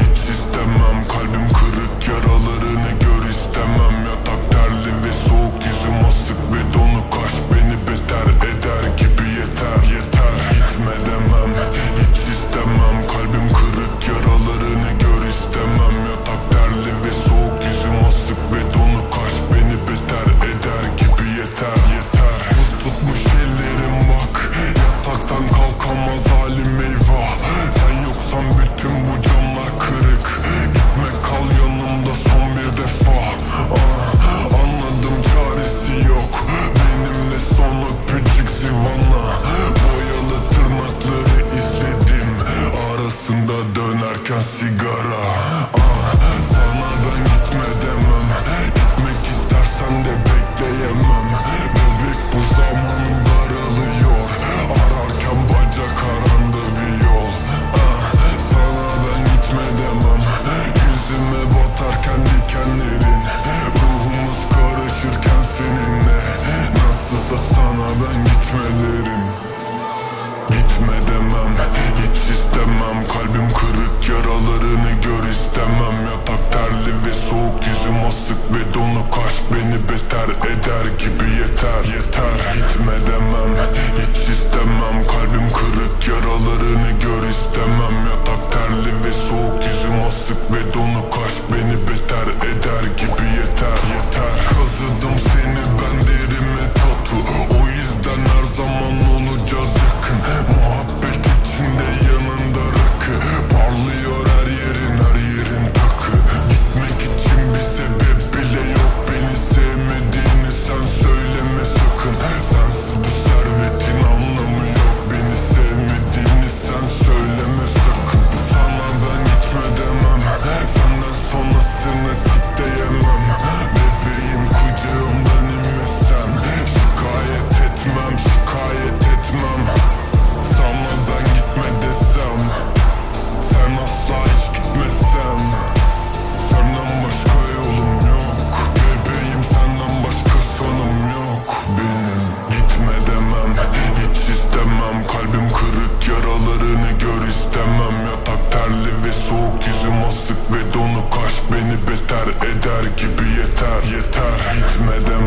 Hiç istemem. Kalbim kırık yaralarını gör istemem. Yatak terli ve soğuk yüzüm asık ve donuk Kaş. Beni beter eder gibi yeter yeter. Gitme istemem. Kalbim kırık yaralarını gör istemem. Yatak terli ve soğuk yüzüm asık ve donuk Kaş. Beni beter eder gibi yeter yeter. Buz tutmuş ellerim bak. Yataktan kalkamaz halim eyvah. Sen yoksan bütün bu cara. Gitme demem hiç istemem. Kalbim kırık yaralarını gör istemem. Yatak terli ve soğuk yüzüm asık ve donuk Aşk beni beter eder gibi yeter Yeter. Gitme demem hiç istemem. Kalbim kırık yaralarını gör istemem. Yatak terli ve soğuk yüzüm Madame